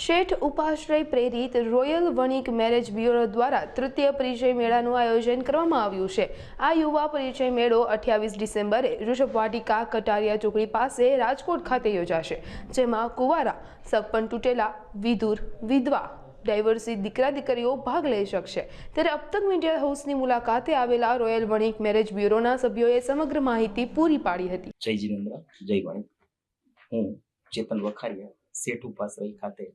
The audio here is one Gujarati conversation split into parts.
શેઠ ઉપાશ્રય પ્રેરિત રોયલ વણિક મેરેજ બ્યુરો દ્વારા તૃતીય પરિચય મેળાનું આયોજન કરવામાં આવ્યું છે. આ યુવા પરિચય મેળો અઠ્યાવીસ ડિસેમ્બરે ઋષભ વાટિકા કટારિયા ચોકડી પાસે રાજકોટ ખાતે યોજાશે, જેમાં કુવારા સગપન તૂટેલા, વિધુર, વિધવા, ડાયવર્સી દીકરા દીકરીઓ ભાગ લઈ શકશે. ત્યારે અબતક મીડિયા હાઉસની મુલાકાતે આવેલા રોયલ વણિક મેરેજ બ્યુરોના સભ્યોએ સમગ્ર માહિતી પૂરી પાડી હતી. જય જય હું ચેતન વખારિયા, શેઠ ઉપાશ્રય ખાતે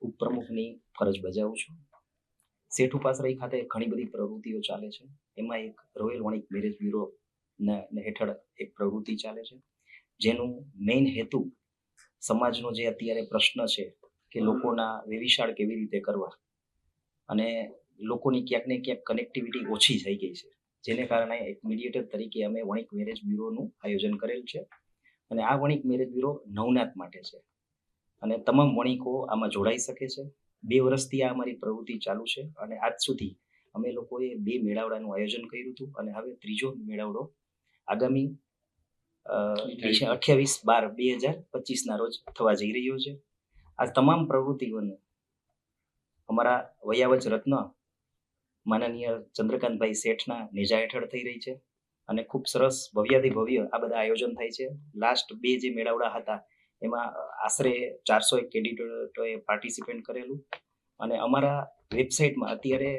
ઉપપ્રમુખની ફરજ બજાવું છું. સેઠુ પાસરાઈ ખાતે ઘણી બધી પ્રવૃત્તિઓ ચાલે છે. એમાં એક રોયલ વણિક મેરેજ બ્યુરો હેઠળ એક પ્રવૃત્તિ ચાલે છે. જેનું મેઇન હેતુ સમાજનો જે અત્યારે પ્રશ્ન છે કે લોકોના વેવિશાળ કેવી રીતે કરવા અને લોકોની ક્યાંક ને ક્યાંક કનેક્ટિવિટી ઓછી થઈ ગઈ છે. જેને કારણે એક મીડિયેટર તરીકે અમે વણિક મેરેજ બ્યુરોનું આયોજન કરેલ છે. અને આ વણિક મેરેજ બ્યુરો નવનાથ માટે છે. અને તમામ વણિકો આમાં જોડાઈ શકે છે. બે વર્ષથી આ અમારી પ્રવૃત્તિ ચાલુ છે અને આજ સુધી અમે લોકોએ બે મેળાવડાનું આયોજન કર્યું હતું અને હવે ત્રીજો મેળાવડો આગામી અઠ્યાવીસ. બાર બે હજાર પચીસના રોજ થવા જઈ રહ્યો છે. આ તમામ પ્રવૃત્તિઓને અમારા વયાવજ રત્ન માનનીય ચંદ્રકાંતભાઈ શેઠના નેજા હેઠળ થઈ રહી છે અને ખૂબ સરસ ભવ્યાથી ભવ્ય આ બધા આયોજન થાય છે. લાસ્ટ બે જે મેળાવડા હતા એમાં આશરે ચારસો એક કેડિટોએ પાર્ટિસિપેટ કરેલું. અને અમારા વેબસાઇટમાં અત્યારે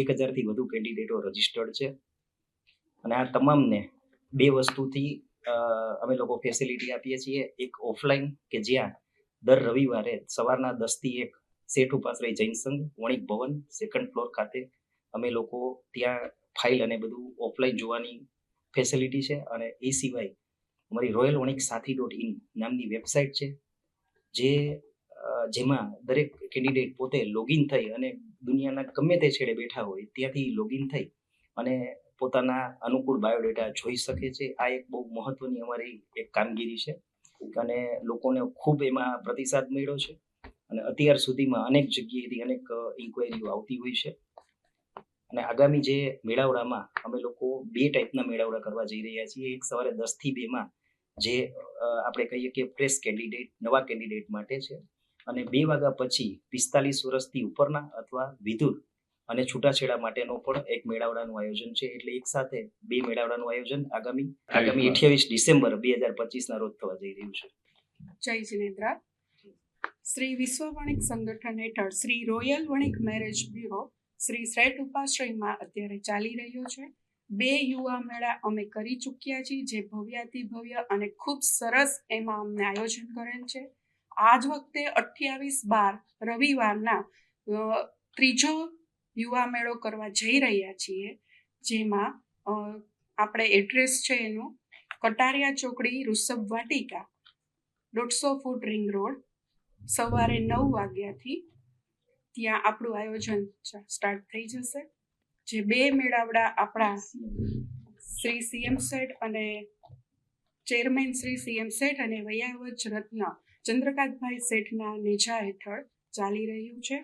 એક હજારથી વધુ કેન્ડિડેટો રજીસ્ટર્ડ છે. અને આ તમામને બે વસ્તુથી અમે લોકો ફેસિલિટી આપીએ છીએ. એક ઓફલાઈન કે જ્યાં દર રવિવારે સવારના દસથી એક સેઠ ઉપાશ્રય જૈન સંઘ, વણિક ભવન સેકન્ડ ફ્લોર ખાતે અમે લોકો ત્યાં ફાઇલ અને બધું ઓફલાઈન જોવાની ફેસિલિટી છે. અને એ સિવાય અમારી રોયલ વણિક સાથી ડોટ ઇન નામની વેબસાઇટ છે, જે જેમાં દરેક કેન્ડિડેટ પોતે લોગિન થઈ અને દુનિયાના ગમે તે છેડે બેઠા હોય ત્યાંથી લોગિન થઈ અને પોતાના અનુકૂળ બાયોડેટા જોઈ શકે છે. આ એક બહુ મહત્વની અમારી એક કામગીરી છે અને લોકોને ખૂબ એમાં પ્રતિસાદ મળ્યો છે અને અત્યાર સુધીમાં અનેક જગ્યાએથી અનેક ઇન્કવાયરીઓ આવતી હોય છે. અને આગામી જે મેળાવડામાં અમે લોકો બે ટાઈપના મેળાવડા કરવા જઈ રહ્યા છીએ. એક સવારે દસથી બે માં જે આપણે કહીએ કે પ્રેસ કેન્ડિડેટ નવા કેન્ડિડેટ માટે છે. અને બે વાગ્યા પછી પિસ્તાલીસ વર્ષથી ઉપરના અથવા વિધુર અને છૂટાછેડા માટેનો પણ એક મેળાવડાનું આયોજન છે. એટલે એક સાથે બે મેળાવડાનું આયોજન આગામી આગામી અઠ્યાવીસ ડિસેમ્બર બે હજાર પચીસના રોજ થવા જઈ રહ્યું છે. જય જિનેન્દ્રા શ્રી વિશ્વ વણિક સંગઠન હેઠળ Shri royal Vanik marriage bureau Shri શ્રેઠ ઉપાશ્રયમાં અત્યારે ચાલી રહ્યો છે. બે યુવા મેળા અમે કરી ચૂક્યા છીએ, જે ભવ્યાતિ ભવ્ય અને ખૂબ સરસ એમાં અમને આયોજન કરેલ છે. આજ વખતે અઠ્યાવીસ બાર રવિવારના ત્રીજો યુવા મેળો કરવા જઈ રહ્યા છીએ, જેમાં આપણે એડ્રેસ છે એનું કટારિયા ચોકડી, ઋષભ વાટિકા, દોઢસો ફૂટ રિંગ રોડ, સવારે નવ વાગ્યાથી ત્યાં આપણું આયોજન સ્ટાર્ટ થઈ જશે. જે બે મેળાવડા આપણા શ્રી સીએમ શેઠ અને ચેરમેન શ્રી સીએમ શેઠ અને વયાવજ રત્ન ચંદ્રકાંતભાઈ શેઠના નેજા હેઠળ ચાલી રહ્યું છે.